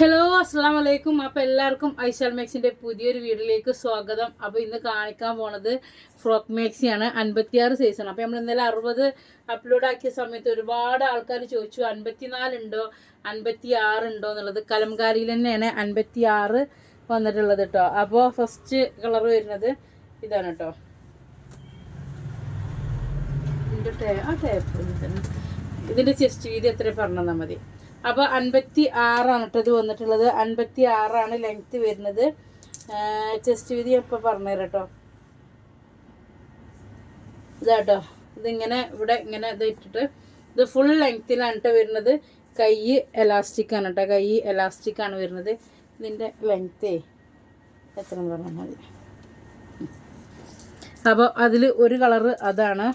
Hello അസ്സാം വലൈക്കും അപ്പോൾ എല്ലാവർക്കും ഐശാൽ മേക്സിന്റെ പുതിയൊരു വീഡിയോയിലേക്ക് സ്വാഗതം. അപ്പോൾ ഇന്ന് കാണിക്കാൻ പോണത് ഫ്രോക്ക് മേക്സിയാണ്. അൻപത്തിയാറ് സൈസാണ് അപ്പോൾ നമ്മൾ ഇന്നലെ അറുപത് അപ്ലോഡ് ആക്കിയ സമയത്ത് ഒരുപാട് ആൾക്കാർ ചോദിച്ചു അൻപത്തിനാലുണ്ടോ അൻപത്തി ആറുണ്ടോ എന്നുള്ളത്. കലംകാരിയിൽ തന്നെയാണ് അൻപത്തി ആറ് വന്നിട്ടുള്ളത് കേട്ടോ അപ്പോൾ ഫസ്റ്റ് കളർ വരുന്നത് ഇതാണ് കേട്ടോ ഇതിന്റെ ചെസ്റ്റ് വീതി എത്ര പറഞ്ഞാൽ മതി. അപ്പോൾ അൻപത്തി ആറാണ് കേട്ടോ ഇത് വന്നിട്ടുള്ളത്. അൻപത്തി ആറാണ് ലെങ്ത് വരുന്നത് ചെസ്റ്റ് വീതി ഇപ്പോൾ പറഞ്ഞുതരാം കേട്ടോ ഇതാട്ടോ. ഇതിങ്ങനെ ഇവിടെ ഇങ്ങനെ ഇത് ഇട്ടിട്ട് ഇത് ഫുൾ ലെങ്ത്തിലാണ് കേട്ടോ വരുന്നത്. കൈ എലാസ്റ്റിക് ആണ് കേട്ടോ കൈ എലാസ്റ്റിക് ആണ് വരുന്നത്. ഇതിന്റെ ലെങ്ത്തേ എത്ര പറഞ്ഞാൽ മതി. അപ്പോൾ അതിൽ ഒരു കളറ് അതാണ്.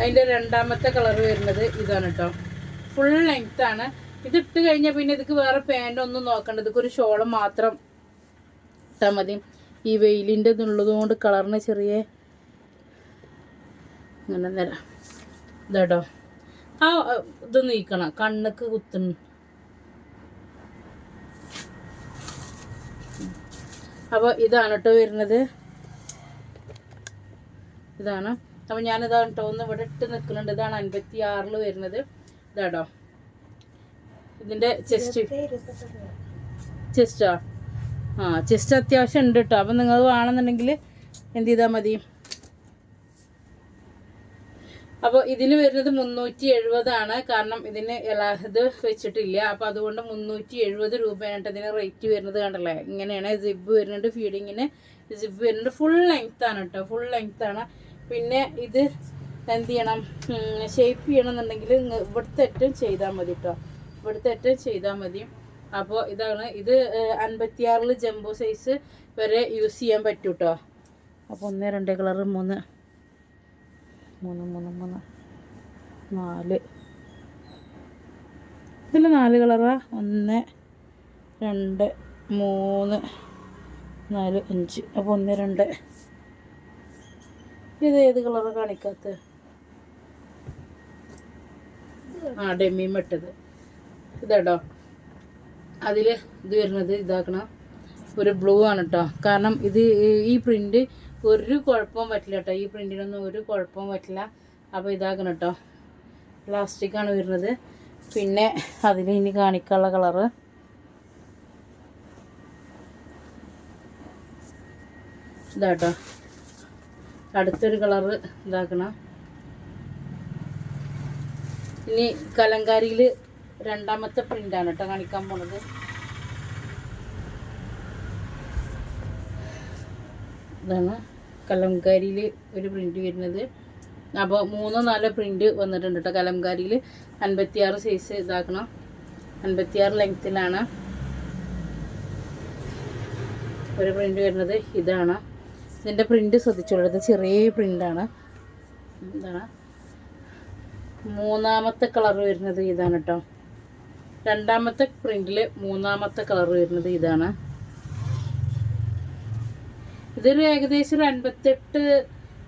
അതിന്റെ രണ്ടാമത്തെ കളർ വരുന്നത് ഇതാണ് കേട്ടോ. ഫുൾ ലെങ്ത് ആണ്. ഇത് ഇട്ട് കഴിഞ്ഞാൽ പിന്നെ ഇതിക്ക് വേറെ പാന്റ് ഒന്നും നോക്കണ്ട. ഇതൊക്കെ ഒരു ഷോൾ മാത്രം ഇട്ടാൽ മതി. ഈ വെയിലിന്റെ ഇതുള്ളത് കൊണ്ട് കളറിന് ചെറിയ ഇങ്ങനെ തരാം. ഇതാട്ടോ. ആ ഇത് നീക്കണം. കണ്ണക്ക് കുത്തുന്നു അപ്പോൾ ഇതാണ് കേട്ടോ വരുന്നത്. ഇതാണ്. അപ്പോൾ ഞാനിത് കേട്ടോ ഒന്ന് ഇവിടെ ഇട്ട് നിൽക്കുന്നുണ്ട് ഇതാണ് അൻപത്തി ആറിൽ വരുന്നത്. ഇതാടോ ഇതിന്റെ ചെസ്റ്റ് ചെസ്റ്റാ ആ? ചെസ്റ്റ് അത്യാവശ്യം ഉണ്ട് കേട്ടോ അപ്പം നിങ്ങൾ വേണമെന്നുണ്ടെങ്കിൽ എന്ത് ചെയ്താൽ മതി? അപ്പോൾ ഇതിന് വരുന്നത് മുന്നൂറ്റി എഴുപതാണ് കാരണം ഇതിന് ഇത് വെച്ചിട്ടില്ല. അപ്പോൾ അതുകൊണ്ട് മുന്നൂറ്റി എഴുപത് രൂപയാണ് ഇതിന് റേറ്റ് വരുന്നത് കണ്ടല്ലേ? ഇങ്ങനെയാണ് സിബ് വരുന്നുണ്ട് ഫീഡിങ്ങിന് സിബ് വരുന്നുണ്ട്. ഫുൾ ലെങ്ത് ആണ് കേട്ടോ ഫുൾ ലെങ്ത് ആണ്. പിന്നെ ഇത് എന്ത് ചെയ്യണം ഷേപ്പ് ചെയ്യണമെന്നുണ്ടെങ്കിൽ ഇവിടുത്തെ ഏറ്റവും ചെയ്താൽ മതി കേട്ടോ ഇവിടുത്തെ ഏറ്റവും ചെയ്താൽ മതി. അപ്പോൾ ഇതാണ് ഇത് അൻപത്തിയാറിൽ ജംബോ സൈസ് വരെ യൂസ് ചെയ്യാൻ പറ്റും കേട്ടോ അപ്പോൾ ഒന്ന് രണ്ട് കളറ് മൂന്ന്. മൂന്ന് മൂന്ന് മൂന്ന്. നാല്. ഇതിൽ നാല് കളറാ ഒന്ന് രണ്ട് മൂന്ന് നാല് അഞ്ച്. അപ്പോൾ ഒന്ന് രണ്ട്. ഇത് ഏത് കളറ് കാണിക്കാത്ത? ആ ഡെമ്മി വെട്ടത് ഇതാട്ടോ. അതിൽ ഇത് വരുന്നത് ഇതാക്കണം. ഒരു ബ്ലൂ ആണ് കേട്ടോ കാരണം ഇത് ഈ പ്രിന്റ് ഒരു കുഴപ്പവും പറ്റില്ല കേട്ടോ ഈ പ്രിന്റിനൊന്നും ഒരു കുഴപ്പവും പറ്റില്ല. അപ്പോൾ ഇതാക്കണം കേട്ടോ പ്ലാസ്റ്റിക്കാണ് വരുന്നത്. പിന്നെ അതിൽ ഇനി കാണിക്കാനുള്ള കളറ്. ഇതാട്ടോ. അടുത്തൊരു കളറ് ഇതാക്കണം. ഇനി കലങ്കാരിയിൽ രണ്ടാമത്തെ പ്രിന്റാണ് കേട്ടോ കാണിക്കാൻ പോണത്. ഇതാണ് കലംകാരിയിൽ ഒരു പ്രിന്റ് വരുന്നത്. അപ്പോൾ മൂന്നോ നാലോ പ്രിന്റ് വന്നിട്ടുണ്ട് കേട്ടോ കലംകാരിയിൽ അൻപത്തിയാറ് സൈസ് ഇതാക്കണം. അൻപത്തിയാറ് ലെങ്ത്തിലാണ് ഒരു പ്രിന്റ് വരുന്നത്. ഇതാണ്. ഇതിന്റെ പ്രിന്റ് ശ്രദ്ധിച്ചോളൂ. ഇത് ചെറിയ പ്രിന്റാണ് എന്താണ് മൂന്നാമത്തെ കളർ വരുന്നത് ഇതാണ് കേട്ടോ രണ്ടാമത്തെ പ്രിന്റിൽ മൂന്നാമത്തെ കളർ വരുന്നത് ഇതാണ്. ഇതൊരു ഏകദേശം ഒരു അൻപത്തെട്ട്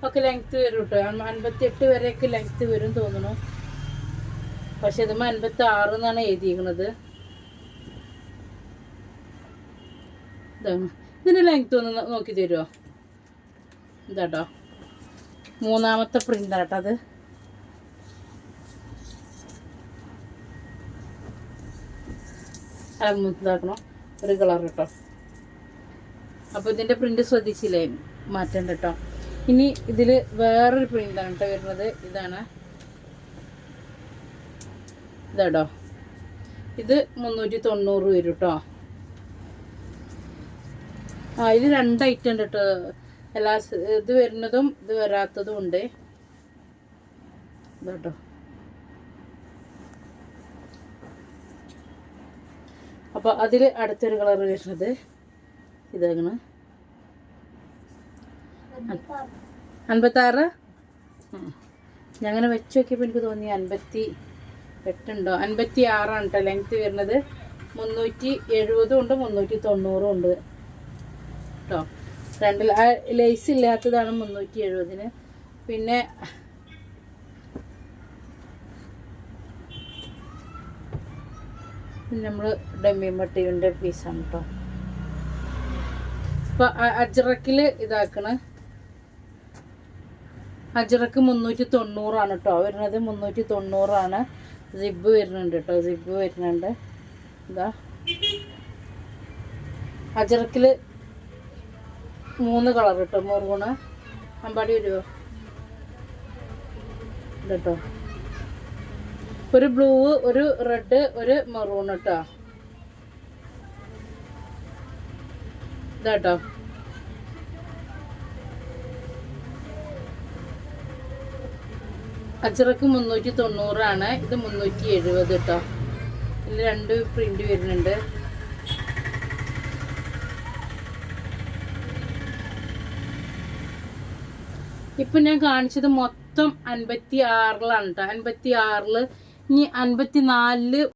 ഒക്കെ ലെങ്ത്ത് വരും കേട്ടോ അൻപത്തെട്ട് വരെയൊക്കെ ലെങ്ത്ത് വരും തോന്നുന്നു. പക്ഷെ ഇതുമ്പോൾ അൻപത്തി ആറ് എന്നാണ് എഴുതിയിരിക്കുന്നത്. ഇതാണ്. ഇതിന്റെ ലെങ്ത്ത് ഒന്ന് നോക്കി തരുമോ ഇതാട്ടോ. മൂന്നാമത്തെ പ്രിന്റാട്ടോ അത്. അലമുത്താക്കണം ഒരു കളർ കേട്ടോ അപ്പോൾ ഇതിന്റെ പ്രിന്റ് ശ്രദ്ധിച്ചില്ലേ? മാറ്റണ്ട കേട്ടോ ഇനി ഇതിൽ വേറൊരു പ്രിന്റാണ് കേട്ടോ വരുന്നത്. ഇതാണ്. ഇതാട്ടോ. ഇത് മുന്നൂറ്റി തൊണ്ണൂറ് വരും കേട്ടോ ആ ഇത് രണ്ട് ഐറ്റം ഉണ്ട് കേട്ടോ എല്ലാ ഇത് വരുന്നതും ഇത് വരാത്തതും ഉണ്ട്. കേട്ടോ അപ്പോൾ അതിൽ അടുത്തൊരു കളർ വരുന്നത് ഇതാണ് അൻപത്താറ്? ഞാൻ അങ്ങനെ വെച്ച് നോക്കിയപ്പോൾ എനിക്ക് തോന്നി അൻപത്തി എട്ടുണ്ടോ? അൻപത്തി ആറാണ് കേട്ടോ ലെങ്ത്ത് വരുന്നത്. മുന്നൂറ്റി എഴുപതും ഉണ്ട് മുന്നൂറ്റി തൊണ്ണൂറും ഉണ്ട് കേട്ടോ രണ്ടിൽ ആ ലേസ് ഇല്ലാത്തതാണ് മുന്നൂറ്റി എഴുപതിന് പിന്നെ പിന്നെ നമ്മൾ ഡമ്മി മട്ടിയുടെ പീസാണ് കേട്ടോ ഇപ്പൊ അജറക്കിൽ ഇതാക്കണ. അജ്രക്ക് മുന്നൂറ്റി തൊണ്ണൂറാണ് കേട്ടോ വരുന്നത് മുന്നൂറ്റി തൊണ്ണൂറാണ് സിബ് വരുന്നുണ്ട് കേട്ടോ സിബ് വരുന്നുണ്ട്. ഇതാ. അജ്രക്കിൽ മൂന്ന് കളർ കേട്ടോ മുറുകുണ് അമ്പാടി വരുമോ കേട്ടോ ഒരു ബ്ലൂ ഒരു റെഡ് ഒരു മെറൂൺ കേട്ടോ ഇതാട്ടോ. അച്ചറക്ക് മുന്നൂറ്റി തൊണ്ണൂറാണ്. ഇത് മുന്നൂറ്റി എഴുപത് കേട്ടോ ഇതിൽ രണ്ട് പ്രിന്റ് വരുന്നുണ്ട്. ഇപ്പൊ ഞാൻ കാണിച്ചത് മൊത്തം അൻപത്തി ആറിലാണ് കേട്ടോ അൻപത്തി ആറിൽ ഇനി അൻപത്തി നാലിൽ